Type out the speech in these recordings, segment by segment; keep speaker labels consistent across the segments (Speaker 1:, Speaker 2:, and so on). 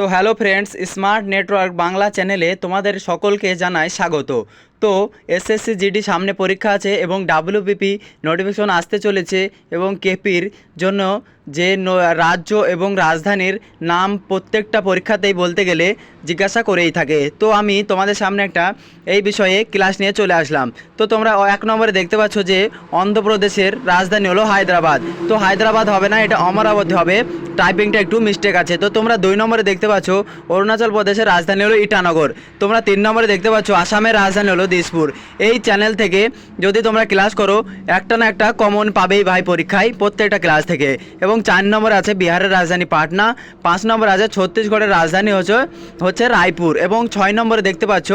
Speaker 1: তো hello friends smart network Bangla চ্যানেলে তোমাদের সকলকে জানাই স্বাগত। তো এসএসসি জিডি সামনে পরীক্ষা আছে এবং ডাব্লিউবিপি নোটিফিকেশন আসতে চলেছে এবং কেপির জন্য যে রাজ্য এবং রাজধানীর নাম প্রত্যেকটা পরীক্ষাতেই বলতে গেলে জিজ্ঞাসা করেই থাকে। তো আমি তোমাদের সামনে একটা এই বিষয়ে ক্লাস নিয়ে চলে আসলাম। তো তোমরা এক নম্বরে দেখতে পাচ্ছ যে অন্ধ্রপ্রদেশের রাজধানী হলো হায়দ্রাবাদ। তো হায়দ্রাবাদ হবে না, এটা অমরাবতী হবে। টাইপিংটা একটু মিস্টেক আছে। তো তোমরা দুই নম্বরে দেখতে পাচ্ছ, অরুণাচল প্রদেশের রাজধানী হলো ইটানগর। তোমরা তিন নম্বরে দেখতে পাচ্ছ, আসামের রাজধানী হলো দিসপুর। এই চ্যানেল থেকে যদি তোমরা ক্লাস করো, একটা না একটা কমন পাবেই ভাই পরীক্ষায় প্রত্যেকটা ক্লাস থেকে। এবং চার নম্বর আছে বিহারের রাজধানী পাটনা, পাঁচ নম্বর আছে ছত্তিশগড়ের রাজধানী হচ্ছে হচ্ছে রায়পুর। এবং ছয় নম্বরে দেখতে পাচ্ছ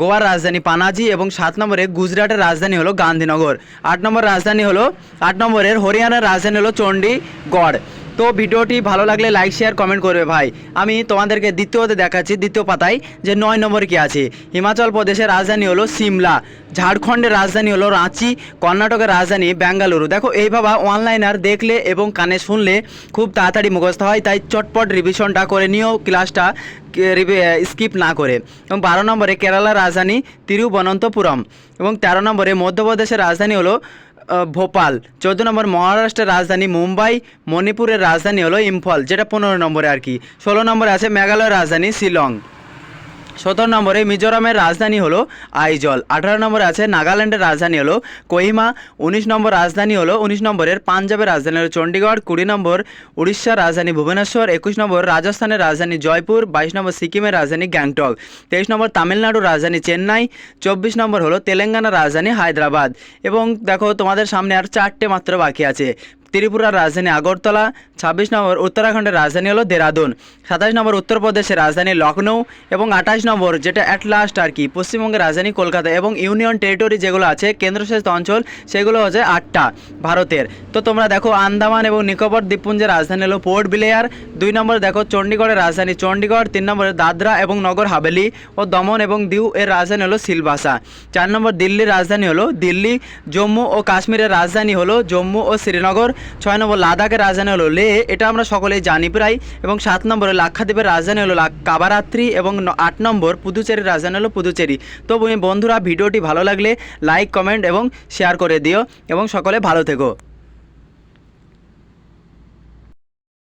Speaker 1: গোয়ার রাজধানী পানাজি এবং সাত নম্বরে গুজরাটের রাজধানী হলো গান্ধীনগর। আট নম্বর রাজধানী হলো, আট নম্বরের হরিয়ানার রাজধানী হলো চণ্ডীগড়। তো ভিডিওটি ভালো লাগলে লাইক শেয়ার কমেন্ট করবে ভাই। আমি তোমাদেরকে দ্বিতীয়তে দেখাচ্ছি, দ্বিতীয় পাতায় যে নয় নম্বর কি আছে? হিমাচল প্রদেশের রাজধানী হলো সিমলা, ঝাড়খণ্ডের রাজধানী হলো রাঁচি, কর্ণাটকের রাজধানী বেঙ্গালুরু। দেখো এইভাবে অনলাইনার দেখলে এবং কানে শুনলে খুব তাড়াতাড়ি মুখস্থ হয়, তাই চটপট রিভিশনটা করে নিও ক্লাসটা স্কিপ না করে। এবং বারো নম্বরে কেরালার রাজধানী তিরুবনন্তপুরম এবং তেরো নম্বরে মধ্যপ্রদেশের রাজধানী হলো ভোপাল। চোদ্দ নম্বর মহারাষ্ট্রের রাজধানী মুম্বাই, মণিপুরের রাজধানী হলো ইম্ফল, যেটা পনেরো নম্বরে আর কি। ষোলো নম্বরে আছে মেঘালয়ের রাজধানী শিলং। সতেরো নম্বরে মিজোরামের রাজধানী হলো আইজল। আঠারো নম্বরে আছে নাগাল্যান্ডের রাজধানী হলো কোহিমা। উনিশ নম্বর রাজধানী হলো, উনিশ নম্বরের পাঞ্জাবের রাজধানী হলো চণ্ডীগড়। কুড়ি নম্বর উড়িষ্যার রাজধানী ভুবনেশ্বর। একুশ নম্বর রাজস্থানের রাজধানী জয়পুর। বাইশ নম্বর সিকিমের রাজধানী গ্যাংটক। তেইশ নম্বর তামিলনাড়ুর রাজধানী চেন্নাই। চব্বিশ নম্বর হলো তেলেঙ্গানার রাজধানী হায়দ্রাবাদ। এবং দেখো তোমাদের সামনে আর চারটে মাত্র বাকি আছে। ত্রিপুরার রাজধানী আগরতলা, ছাব্বিশ নম্বর উত্তরাখণ্ডের রাজধানী হলো দেরাদুন, সাতাশ নম্বর উত্তরপ্রদেশের রাজধানী লখনৌ এবং আঠাশ নম্বর যেটা অ্যাট লাস্ট আর কি, পশ্চিমবঙ্গের রাজধানী কলকাতা এবং ইউনিয়ন টেরিটরি যেগুলো আছে, কেন্দ্রশাসিত অঞ্চল, সেগুলো হচ্ছে আটটা ভারতের। তো তোমরা দেখো আন্দামান এবং নিকোবর দ্বীপপুঞ্জের রাজধানী হলো পোর্ট ব্লেয়ার, দুই নম্বর দেখো চণ্ডীগড়ের রাজধানী চণ্ডীগড়, তিন নম্বরে দাদরা এবং নগর হাভেলি ও দমন এবং দিউ এর রাজধানী হলো সিলভাসা। চার নম্বর দিল্লির রাজধানী হলো দিল্লি, জম্মু ও কাশ্মীরের রাজধানী হলো জম্মু ও শ্রীনগর ছয় নম্বর, লাদাখের রাজধানী হলো লে, এটা আমরা সকলেই জানি প্রায়। এবং সাত নম্বরে লাক্ষাদ্বীপের রাজধানী হলো কাবারাত্রি এবং আট নম্বর পুদুচেরির রাজধানী হলো পুদুচেরি। তো বন্ধুরা, ভিডিওটি ভালো লাগলে লাইক, কমেন্ট এবং শেয়ার করে দিও এবং সকলে ভালো থেকো।